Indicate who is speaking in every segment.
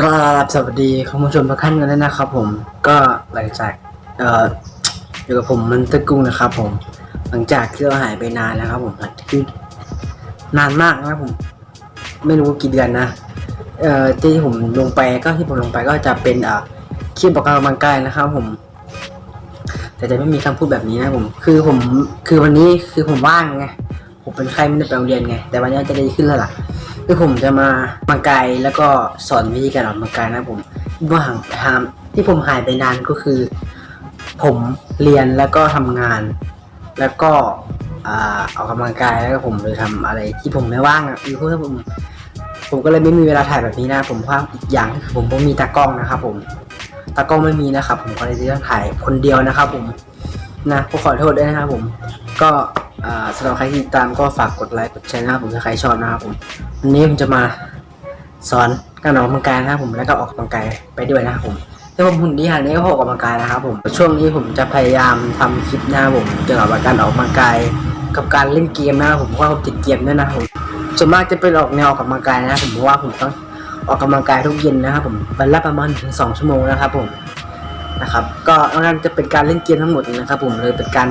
Speaker 1: ก็สวัสดีคุณผู้ชมทุกท่านกันด้วยนะครับ ผมก็หลังจากเอ่ออยู่กับผมมันตะกุ้งนะครับ ผม หลังจากที่เราหายไปนานแล้วครับ ผมคือนานมากนะครับผม ไม่รู้กี่เดือนนะเอ่อที่ผมลงไปก็ที่ผมลงไปก็จะเป็นเอ่อคลิปออกกำลังกายนะครับ ผม แต่จะไม่มีคำพูดแบบนี้นะผม คือผมคือวันนี้คือผมว่างไง ผมเป็นใครไม่ได้ไปโรงเรียนไง แต่วันนี้จะด้ขึ้นแล้วล่ะคือผมจะมาออกกำลังกายแล้วก็สอนวิธีการออกกำลังกายนะผมว่าห่างทางที่ผมหายไปนานก็คือ ผมเรียนแล้วก็ทำงาน แล้วก็อ่าออกกำลังกายแล้วก็ผมเลยทำอะไรที่ผมไม่ว่างอะคือเพราะว่าผมผมก็เลยไม่มีเวลาถ่ายแบบนี้นะ ผมเพราอีกอย่างคือผมไม่มีตากล้องนะครับ ผมตากล้องไม่มีนะครับ ผมก็เลยต้องถ่ายคนเดียวนะครับ ผมนะผมขอโทษด้วยนะครับผมก็ สำหรับใครที่ติดตามก็ฝากกดไลค์กดแชร์นะครับผมถ้าใครชอบนะครับผมวันนี้ผมจะมาสอนการออกกำลังกายนะครับผมแล้วก็ออกกำลังกายไปด้วยนะครับผมแต่ผมหุ่นดีขนาดนี้ก็เพราะออกกำลังกายนะครับผมช่วงนี้ผมจะพยายามทำคลิปนะครับผมเกี่ยวกับการออกกำลังกายกับการเล่นเกมนะครับผมเพราะว่าผมติดเกมด้วยนะครับผมส่วนมากจะเป็นออกแนวออกกำลังกายนะครับผมเพราะว่าผมต้องออกกำลังกายทุกเย็นนะครับผมวันละประมาณถึงสองชั่วโมงนะครับผมนะครับก็นั่นจะเป็นการเล่นเกมทั้งหมดนะครับผมเลยเป็นการ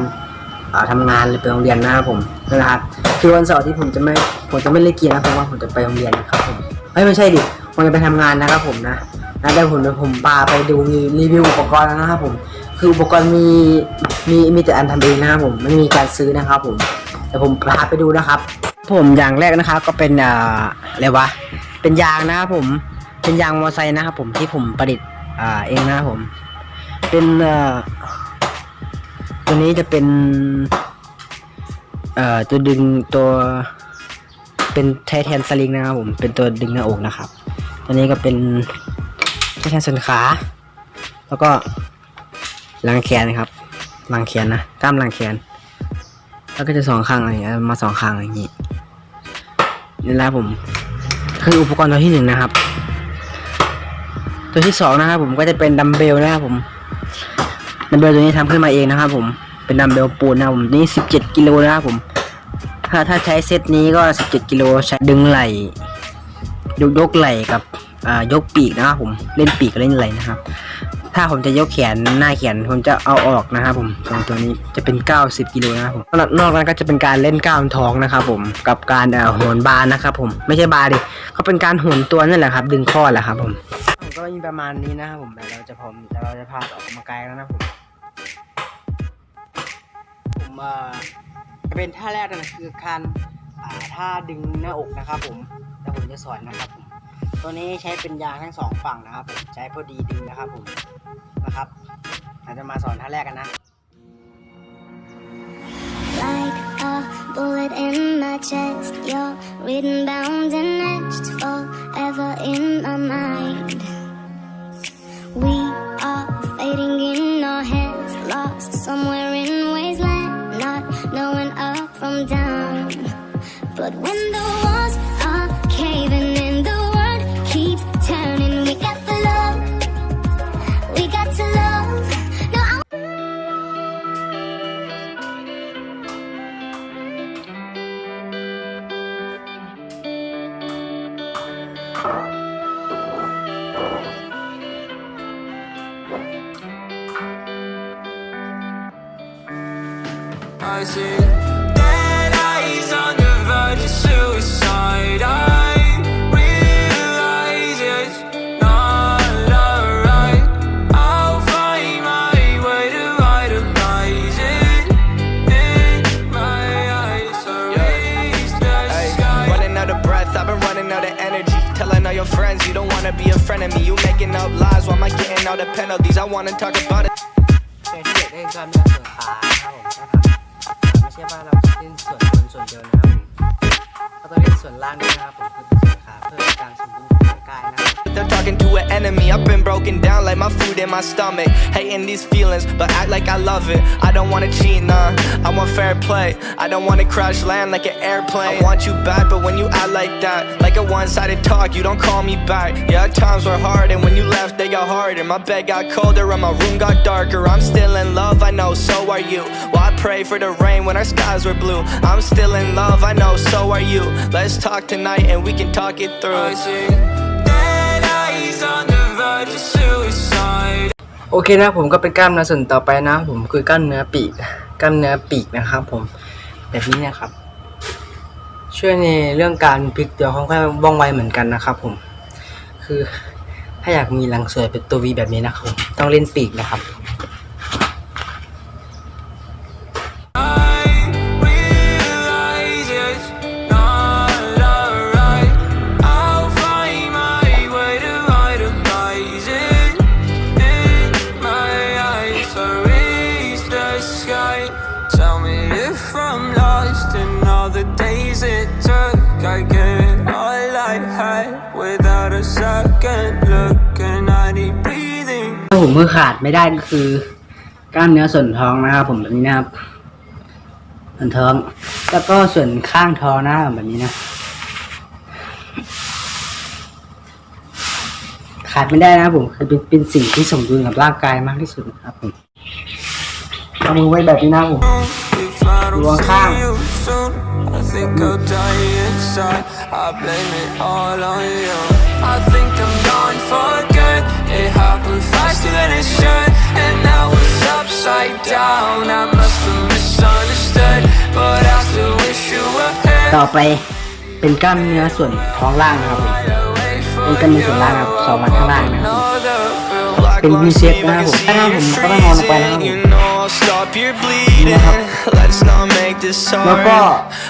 Speaker 1: อ่าทำงานหรือไปโรงเรียนนะครับผมนะครับคือวันเสาร์ที่ผมจะไม่ผมจะไม่เล่นเกมนะเพราะว่าผมจะไปโรงเรียนนะครับผมไม่ไม่ใช่ดิผมจะไปทำงานนะครับผมนะนะเดี๋ยวผมผมพาไปดูรีวิวอุปกรณ์นะครับผมคืออุปกรณ์มีมีมีแต่อันทำเองนะครับผมไม่มีการซื้อนะครับผมแต่ผมพาไปดูนะครับ ผมอย่างแรกนะครับก็เป็นอะไรวะเป็นยางนะครับผมเป็นยางมอเตอร์ไซค์นะครับผมที่ผมประดิษฐ์อ่าเองนะครับผมเป็นอ่อ ตัวนี้จะเป็นเอ่อตัวดึงตัวเป็นไทแทนสลิงนะครับผมเป็นตัวดึงหน้าอกนะครับ ตัวนี้ก็เป็นไทแทนส่วนขา แล้วก็หลังแขนนะครับหลังแขนนะกล้ามหลังแขน แล้วก็จะสองข้างอะไรอย่างเงี้ยมาสองข้างอย่างงี้นี่แหละผมคืออุปกรณ์ตัวที่หนึ่งนะครับ ตัวที่สองนะครับผมก็จะเป็นดัมเบลนะครับผมดัมเบลตัวนี้ทำขึ้นมาเองนะครับผม เป็นดัมเบลปูนนะผมนี่สิบเจ็ดกิโลนะครับผม ถ้าถ้าใช้เซตนี้ก็สิบเจ็ดกิโลใช้ดึงไหล่ยกยกไหล่กับอ่ายกปีกนะครับผมเล่นปีกกับเล่นไหล่นะครับ ถ้าผมจะยกแขนหน้าแขนผมจะเอาออกนะครับผมตรงตัวนี้จะเป็น 90กิโลนะครับผมนอกนั้นก็จะเป็นการเล่นก้ามท้องนะครับผมกับการเอ่อโหนบาร์นะครับผมไม่ใช่บาร์ดิเขาเป็นการโหนตัวนั่นแหละครับ ดึงข้อแหละครับผมก็มีประมาณนี้นะครับผมแต่เราจะผมแต่เราจะพาออกกำลังกายแล้วนะผม เอ่อจะเป็นท่าแรกนะคือการท่าดึงหน้าอกนะครับผมแต่ผมจะสอนนะครับผมตัวนี้ใช้เป็นยางทั้งสองฝั่งนะครับผมใช้พอดีดึงนะครับผมนะครับเราจะมาสอนท่าแรกกันนะ
Speaker 2: Like a bullet in my chest, you're written, bound, and etched forever in my mind. But when the walls are caving in, the world keeps turning. We got the love, we got to love. No, I
Speaker 3: I see
Speaker 4: making up lies, why am I getting all the penalties? I wanna talk about it.
Speaker 1: ใครที่อยากได้กล้ามเนื้อส่วนขานะครับผมก็ทำไม่ใช่ว่าเราจะเล่นส่วนบนส่วนเดียวนะครับผม ก็ต้องเล่นส่วนล่างด้วยนะครับผมคือเป็นส่วนขาเพื่อการสมดุลของร่างกายนะครับ
Speaker 4: They're talking to an enemy. I've been broken down like my food in my stomach. Hating these feelings, but act like I love it. I don't wanna cheat, nah. I want fair play. I don't wanna crash land like an airplane. I want you back, but when you act like that, like a one-sided talk, you don't call me back. Yeah, times were hard, and when you left, they got harder. My bed got colder, and my room got darker. I'm still in love, I know, so are you. Well, I Pray for the rain when our skies were blue. I'm still in love, I know, so are you. Let's talk tonight, and we can talk it through.
Speaker 3: I see dead eyes he's on the verge of suicide.
Speaker 1: โอเคนะผมก็เป็นกล้ามเนื้อส่วนต่อไปนะ ผมคือกล้ามเนื้อปีกกล้ามเนื้อปีกนะครับผมแบบนี้นะครับ ช่วยในเรื่องการพลิกตัวค่อนข้างว่องไวเหมือนกันนะครับ ผม คือถ้าอยากมีหลังสวยเป็นตัววีแบบนี้นะครับผมต้องเล่นปีกนะครับ ผมมือขาดไม่ได้ก็คือ กล้ามเนื้อส่วนท้องนะครับ ผมแบบนี้นะครับ ส่วนท้อง แล้วก็ส่วนข้างท้องนะแบบนี้นะขาดไม่ได้นะผมคือเป็นสิ่งที่สมดุลกับร่างกายมากที่สุดนะครับผมเอามือไว้แบบนี้นะผม
Speaker 3: If I don't
Speaker 1: Luang
Speaker 3: see
Speaker 1: Khang.
Speaker 3: you soon, I think I'll die inside. I blame it all on you. I think I'm gone for
Speaker 1: ต่อไปเป็นกล้ามเนื้อส่วนท้องล่างนะครับเป็นกล้ามเนื้อส่วนล่างครับสองมัดข้างล่างนะครับเป็น
Speaker 4: วี
Speaker 1: เช็
Speaker 4: ก
Speaker 1: นะครับผมถ้าผมก็ต้องนอนลงไปนะครับผม
Speaker 4: นี่นะครับแล้วก็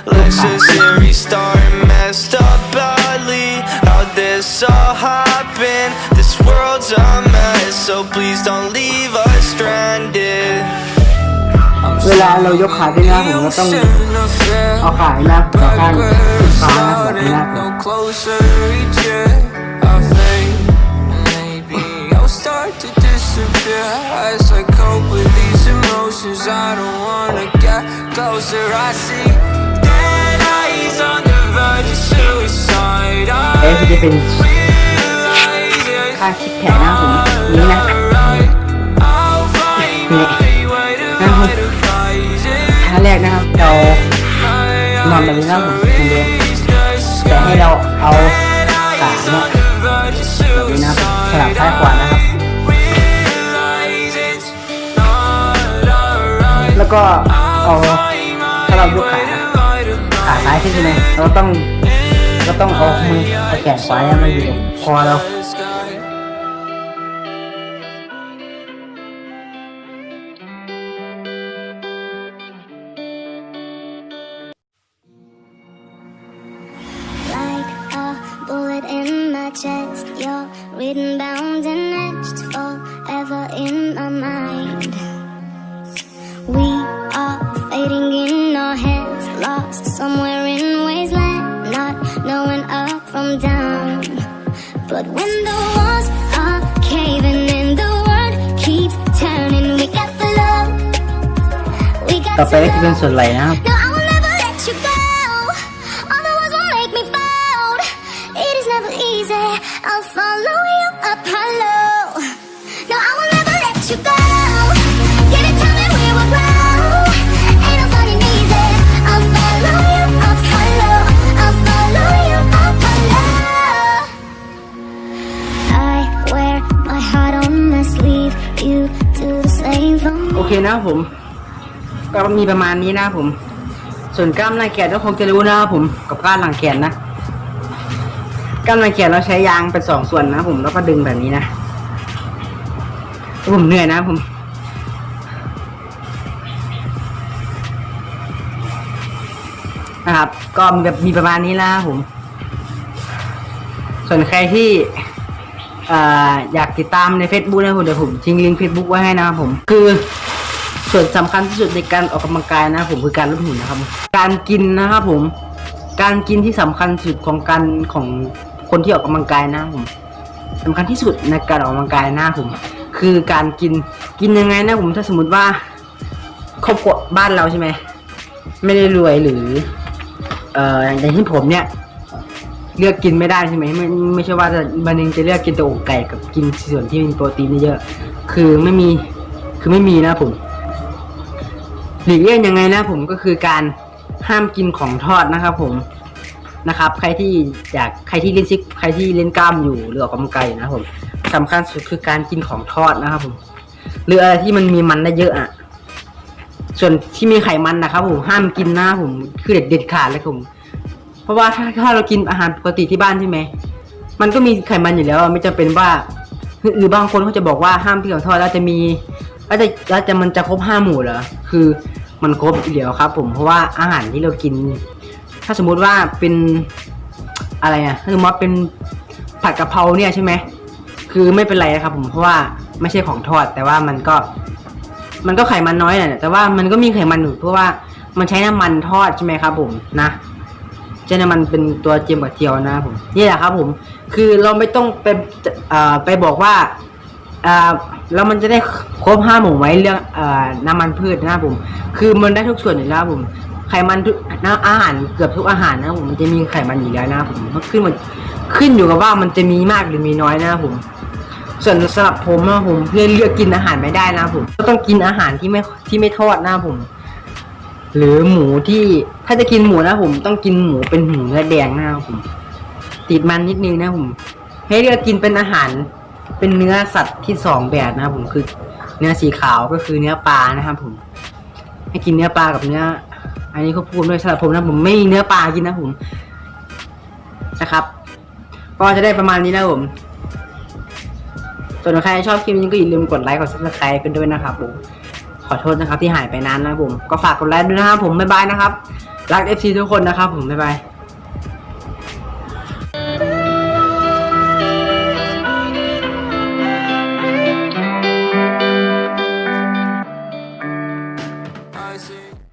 Speaker 4: ลูกมา So please don't leave us stranded
Speaker 1: เวลาเรายกขาที่หน้าผมก็ต้องเอาขาหน้าต่อข้างขาหน้าแบบนี้นะเอ๊ะจะเป็นท่าคิดแขนหน้าผมนี้นะ เรานอนแบบนี้นะผมคนเดียวแต่ให้เราเอาขาเนี่ยแบบนี้นะครับสลับซ้ายขวานะครับ แล้วก็เอาถ้าเรายกขาขาซ้ายขึ้นใช่ไหมเราต้องก็ต้องเอามือเอาแขนขวาเนี่ยมาอยู่คอเรา
Speaker 2: lost somewhere in wasteland, not knowing up from down. But when the walls are caving in, the world keeps turning. We got the love. We got the
Speaker 1: love. เคนะผม ก็มีประมาณนี้นะผม ส่วนกล้ามหน้าแขนก็คงจะรู้นะผมกับกล้ามหลังแขนนะกล้ามหลังแขนเราใช้ยางเป็นสองส่วนนะผมแล้วก็ดึงแบบนี้นะผมเหนื่อยนะผมนะครับ ก็มีแบบมีประมาณนี้แล้วนะผม ส่วนใครที่อออยากติดตามใน Facebook นะผมเดี๋ยวผมทิ้งลิงก์ Facebook ไว้ให้นะครับผม คือ ส่วนสำคัญที่สุดในการออกกำลังกายนะผมคือการลดหุ่นนะครับ การกินนะครับผม การกินที่สำคัญที่สุดของการของคนที่ออกกำลังกายนะผมสำคัญที่สุดในการออกกำลังกายนะผม คือการกินกินยังไงนะผมถ้าสมมติว่าครอบครัวบ้านเราใช่ไหมไม่ได้รวยหรือ เอ่ออย่างที่ผมเนี่ยเลือกกินไม่ได้ใช่ไหมไม่ไม่ใช่ว่าจะวันหนึงจะเลือกกินแต่อกไก่กับกินส่วนที่มีโปรตีนเยอะคือไม่มีคือไม่มีนะผม หลีกเลี่ยงยังไงนะผมก็คือการห้ามกินของทอดนะครับผมนะครับ ใครที่อยากใครที่เล่นซิกใครที่เล่นกล้ามอยู่หรือออกกำลังกายนะผมสำคัญสุดคือการกินของทอดนะครับผมหรืออะไรที่มันมีมันได้เยอะอะส่วนที่มีไขมันนะครับผมห้ามกินนะผมคือเด็ดเด็ดขาดเลยผม เพราะว่าถ้าถ้าเรากินอาหารปกติที่บ้านใช่ไหมมันก็มีไขมันอยู่แล้วไม่จำเป็นว่าหรือบางคนเขาจะบอกว่าห้ามกินของทอดแล้วจะมีแล้วจะแล้วจะมันจะครบห้าหมู่เหรอคือ มันครบอยู่แล้วครับ ผมเพราะว่าอาหารที่เรากิน ถ้าสมมุติว่าเป็นอะไรอะถ้าสมมติว่าเป็นผัดกะเพราเนี่ยใช่ไหมคือไม่เป็นไรนะครับผมเพราะว่าไม่ใช่ของทอด แต่ว่ามันก็ มันก็ไขมันน้อยแหละแต่ว่ามันก็มีไขมันอยู่เพราะว่ามันใช้น้ำมันทอดใช่ไหมครับผมนะใช้น้ำมันเป็นตัวเจียมกับเทียวนะครับผมนี่แหละครับผม คือเราไม่ต้องไปเอ่อไปบอกว่า แล้วมันจะได้ครบห้าหมู่ไหมเรื่องอน้ำมันพืชนะครับผม คือมันได้ทุกส่วนอยู่แล้วผมไขมันทุกน้ำอาหารเกือบทุกอาหารนะผมมันจะมีไขมันอยู่แล้วนะผมมันขึ้นมันขึ้นอยู่กับว่ามันจะมีมากหรือมีน้อยนะผม ส่วนสำหรับผมนะผมเพื่อเลือกกินอาหารไม่ได้นะผมก็ต้องกินอาหารที่ไม่ที่ไม่ทอดนะผม หรือหมูที่ถ้าจะกินหมูนะผม ต้องกินหมูเป็นหมูเนื้อแดงนะผม ติดมันนิดนึงนะผม ให้เลือกกินเป็นอาหาร เป็นเนื้อสัตว์ที่สองแบบนะครับผมคือเนื้อสีขาวก็คือเนื้อปลานะครับผม ให้กินเนื้อปลากับเนื้อ อันนี้เขาพูดด้วยสำหรับผมนะผมไม่มีเนื้อปลากินนะผมนะครับ ก็จะได้ประมาณนี้นะผมส่วนใครชอบคลิปนี้ก็อย่าลืมกดไลค์กดซับสไครต์กันด้วยนะครับผมขอโทษนะครับที่หายไปนานนะผมก็ฝากกดไลค์ด้วยนะครับผมบ๊ายบายนะครับรักเอฟซีทุกคนนะครับผมบ๊ายบาย